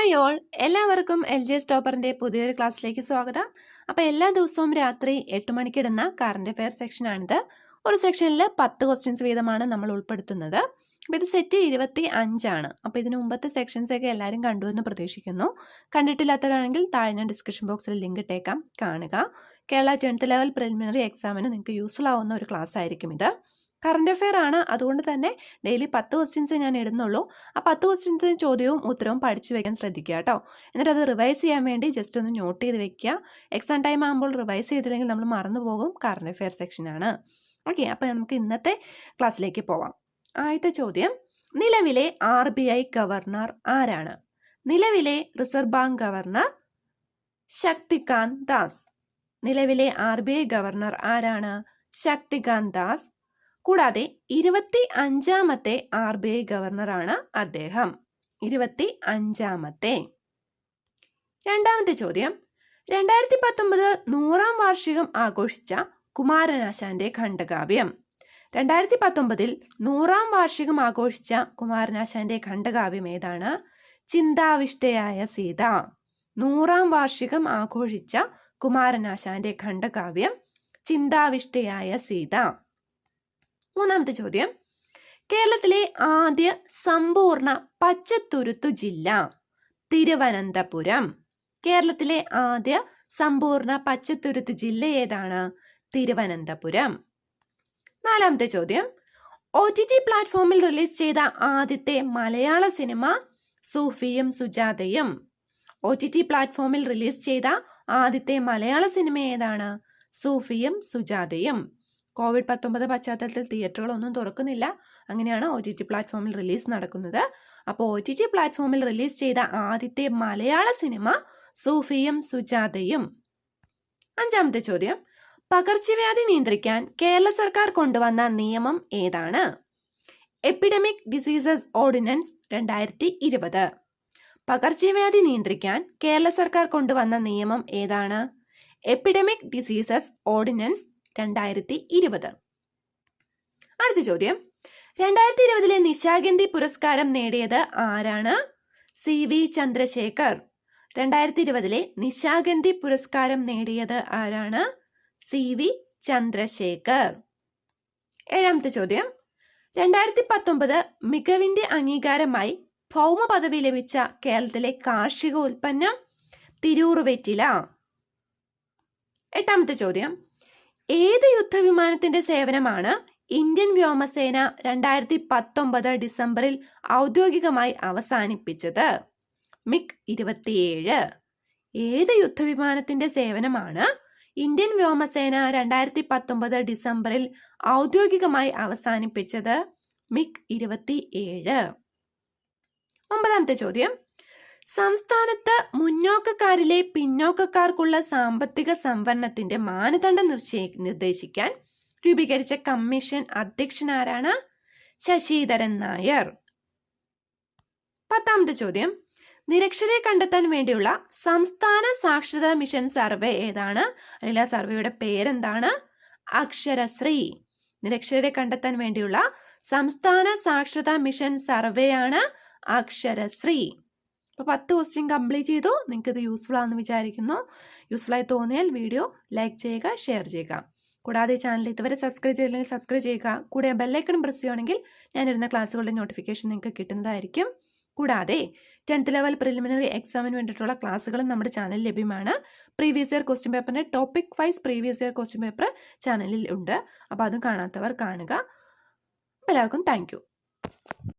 Hi all. എല്ലാവർക്കും L G S ടോപ്പറിന്റെ പുതിയൊരു ക്ലാസ്സിലേക്ക് സ്വാഗതം. അപ്പോൾ എല്ലാ ദിവസവും രാത്രി എട്ട് മണിക്കിടുന്ന കറണ്ട് അഫെയർ സെക്ഷനാണിത് ഒരു സെക്ഷനിൽ പത്ത് ക്വസ്റ്റ്യൻസ് വീതമാണ് നമ്മൾ ഉൾപ്പെടുത്തുന്നത്. അപ്പോൾ ഇത് സെറ്റ് ഇരുപത്തി അഞ്ചാണ് അപ്പോൾ ഇതിന് മുമ്പത്തെ സെക്ഷൻസ് ഒക്കെ എല്ലാവരും കണ്ടുവെന്ന് പ്രതീക്ഷിക്കുന്നു. കണ്ടിട്ടില്ലാത്തവരാണെങ്കിൽ താഴെ ഞാൻ ഡിസ്ക്രിപ്ഷൻ ബോക്സിൽ ലിങ്ക് ഇട്ടേക്കാം. കാണുക. കേരള ടെൻത്ത് ലെവൽ പ്രിലിമിനറി എക്സാമിന് നിങ്ങൾക്ക് യൂസ്ഫുൾ ആവുന്ന ഒരു ക്ലാസ് ആയിരിക്കും ഇത്. കറണ്ട് അഫെയർ ആണ്. അതുകൊണ്ട് തന്നെ ഡെയിലി പത്ത് ക്വസ്റ്റ്യൻസ് ഞാൻ ഇടുന്നുള്ളൂ. ആ പത്ത് ക്വസ്റ്റ്യൻസിന് ചോദ്യവും ഉത്തരവും പഠിച്ചു വെക്കാൻ ശ്രദ്ധിക്കുക കേട്ടോ. എന്നിട്ട് അത് റിവൈസ് ചെയ്യാൻ വേണ്ടി ജസ്റ്റ് ഒന്ന് നോട്ട് ചെയ്ത് വെക്കുക. എക്സാം ടൈം ആകുമ്പോൾ റിവൈസ് ചെയ്തില്ലെങ്കിൽ നമ്മൾ മറന്നു പോകും. കറണ്ട് അഫെയർ സെക്ഷനാണ് ഓക്കെ അപ്പോൾ നമുക്ക് ഇന്നത്തെ ക്ലാസ്സിലേക്ക് പോവാം. ആദ്യത്തെ ചോദ്യം. നിലവിലെ ആർ ബി ഐ ഗവർണർ ആരാണ്? നിലവിലെ reserve bank governor Shaktikanta Das. നിലവിലെ ആർ ബി ഐ ഗവർണർ ആരാണ്? ശക്തികാന്ത് ദാസ്. കൂടാതെ ഇരുപത്തി അഞ്ചാമത്തെ ആർ ബി ഐ ഗവർണറാണ് അദ്ദേഹം. ഇരുപത്തി അഞ്ചാമത്തെ രണ്ടാമത്തെ ചോദ്യം. രണ്ടായിരത്തി പത്തൊമ്പത് നൂറാം വാർഷികം ആഘോഷിച്ച കുമാരനാശാന്റെ ഖണ്ഡകാവ്യം. രണ്ടായിരത്തി പത്തൊമ്പതിൽ നൂറാം വാർഷികം ആഘോഷിച്ച കുമാരനാശാന്റെ ഖണ്ഡകാവ്യം ഏതാണ്? ചിന്താവിഷ്ടയായ സീത. നൂറാം വാർഷികം ആഘോഷിച്ച കുമാരനാശാന്റെ ഖണ്ഡകാവ്യം ചിന്താവിഷ്ടയായ സീത. മൂന്നാമത്തെ ചോദ്യം. കേരളത്തിലെ ആദ്യ സമ്പൂർണ പച്ചത്തുരുത്തു ജില്ല തിരുവനന്തപുരം. കേരളത്തിലെ ആദ്യ സമ്പൂർണ പച്ചത്തുരുത്ത് ജില്ല ഏതാണ്? തിരുവനന്തപുരം. നാലാമത്തെ ചോദ്യം. ഒ ടി ടി പ്ലാറ്റ്ഫോമിൽ റിലീസ് ചെയ്ത ആദ്യത്തെ മലയാള സിനിമ സൂഫിയും സുജാതയും. ഒ ടി ടി പ്ലാറ്റ്ഫോമിൽ റിലീസ് ചെയ്ത ആദ്യത്തെ മലയാള സിനിമ ഏതാണ്? സൂഫിയും സുജാതയും. കോവിഡ് പത്തൊമ്പത് പശ്ചാത്തലത്തിൽ തിയേറ്ററുകളൊന്നും തുറക്കുന്നില്ല. അങ്ങനെയാണ് ഒ ടി ടി പ്ലാറ്റ്ഫോമിൽ റിലീസ് നടക്കുന്നത്. അപ്പോൾ ഒ ടി ടി പ്ലാറ്റ്ഫോമിൽ റിലീസ് ചെയ്ത ആദ്യത്തെ മലയാള സിനിമ സൂഫിയും സുജാതയും. അഞ്ചാമത്തെ ചോദ്യം. പകർച്ചവ്യാധി നിയന്ത്രിക്കാൻ കേരള സർക്കാർ കൊണ്ടുവന്ന നിയമം ഏതാണ്? എപ്പിഡമിക് ഡിസീസസ് ഓർഡിനൻസ് രണ്ടായിരത്തി ഇരുപത് പകർച്ചവ്യാധി നിയന്ത്രിക്കാൻ കേരള സർക്കാർ കൊണ്ടുവന്ന നിയമം ഏതാണ്? എപ്പിഡമിക് ഡിസീസസ് ഓർഡിനൻസ് രണ്ടായിരത്തി ഇരുപത് അടുത്ത ചോദ്യം. രണ്ടായിരത്തി ഇരുപതിലെ നിശാഗന്ധി പുരസ്കാരം നേടിയത് ആരാണ്? C V Chandrasekhar. രണ്ടായിരത്തി ഇരുപതിലെ നിശാഗന്ധി പുരസ്കാരം നേടിയത് ആരാണ്? C V Chandrasekhar. ഏഴാമത്തെ ചോദ്യം. രണ്ടായിരത്തി പത്തൊമ്പത് മികവിന്റെ അംഗീകാരമായി ഭൗമ പദവി ലഭിച്ച കേരളത്തിലെ കാർഷിക ഉൽപ്പന്നം തിരൂറുവെറ്റില എട്ടാമത്തെ ചോദ്യം. ഏത് യുദ്ധവിമാനത്തിന്റെ സേവനമാണ് ഇന്ത്യൻ വ്യോമസേന രണ്ടായിരത്തി പത്തൊമ്പത് ഡിസംബറിൽ ഔദ്യോഗികമായി അവസാനിപ്പിച്ചത്? മിക് ഇരുപത്തിയേഴ്. ഏത് യുദ്ധവിമാനത്തിന്റെ സേവനമാണ് ഇന്ത്യൻ വ്യോമസേന രണ്ടായിരത്തി പത്തൊമ്പത് ഡിസംബറിൽ ഔദ്യോഗികമായി അവസാനിപ്പിച്ചത്? മിക് ഇരുപത്തി ഏഴ് ഒമ്പതാമത്തെ ചോദ്യം. സംസ്ഥാനത്ത് മുന്നോക്കക്കാരിലെ പിന്നോക്കക്കാർക്കുള്ള സാമ്പത്തിക സംവരണത്തിന്റെ മാനദണ്ഡം നിർദ്ദേശിക്കാൻ രൂപീകരിച്ച കമ്മീഷൻ അധ്യക്ഷനാരാണ് ശശിധരൻ നായർ. പത്താമത്തെ ചോദ്യം. നിരക്ഷരെ കണ്ടെത്താൻ വേണ്ടിയുള്ള സംസ്ഥാന സാക്ഷരതാ മിഷൻ സർവേ ഏതാണ്? അല്ലെങ്കിൽ ആ സർവേയുടെ പേരെന്താണ്? അക്ഷരശ്രീ. നിരക്ഷരെ കണ്ടെത്താൻ വേണ്ടിയുള്ള സംസ്ഥാന സാക്ഷരതാ മിഷൻ സർവേ ആണ് അക്ഷരശ്രീ. അപ്പോൾ പത്ത് ക്വസ്റ്റ്യൻ കംപ്ലീറ്റ് ചെയ്തു. നിങ്ങൾക്ക് ഇത് യൂസ്ഫുൾ ആണെന്ന് വിചാരിക്കുന്നു. യൂസ്ഫുൾ ആയി തോന്നിയാൽ വീഡിയോ ലൈക്ക് ചെയ്യുക ഷെയർ ചെയ്യുക. കൂടാതെ ചാനൽ ഇതുവരെ സബ്സ്ക്രൈബ് ചെയ്തില്ലെങ്കിൽ സബ്സ്ക്രൈബ് ചെയ്യുക. കൂടെ ബെല്ലൈക്കൺ പ്രസ് ചെയ്യുകയാണെങ്കിൽ ഞാൻ ഞാനിരുന്ന ക്ലാസ്സുകളുടെ നോട്ടിഫിക്കേഷൻ നിങ്ങൾക്ക് കിട്ടുന്നതായിരിക്കും. കൂടാതെ ടെൻത്ത് ലെവൽ പ്രിലിമിനറി എക്സാമിന് വേണ്ടിയിട്ടുള്ള ക്ലാസ്സുകളും നമ്മുടെ ചാനലിൽ ലഭ്യമാണ്. പ്രീവിയസ് ഇയർ ക്വസ്റ്റ്യൻ പേപ്പറിന്റെ topic wise previous year question paper ചാനലിൽ ഉണ്ട്. അപ്പോൾ അതും കാണാത്തവർ കാണുക. എല്ലാവർക്കും താങ്ക്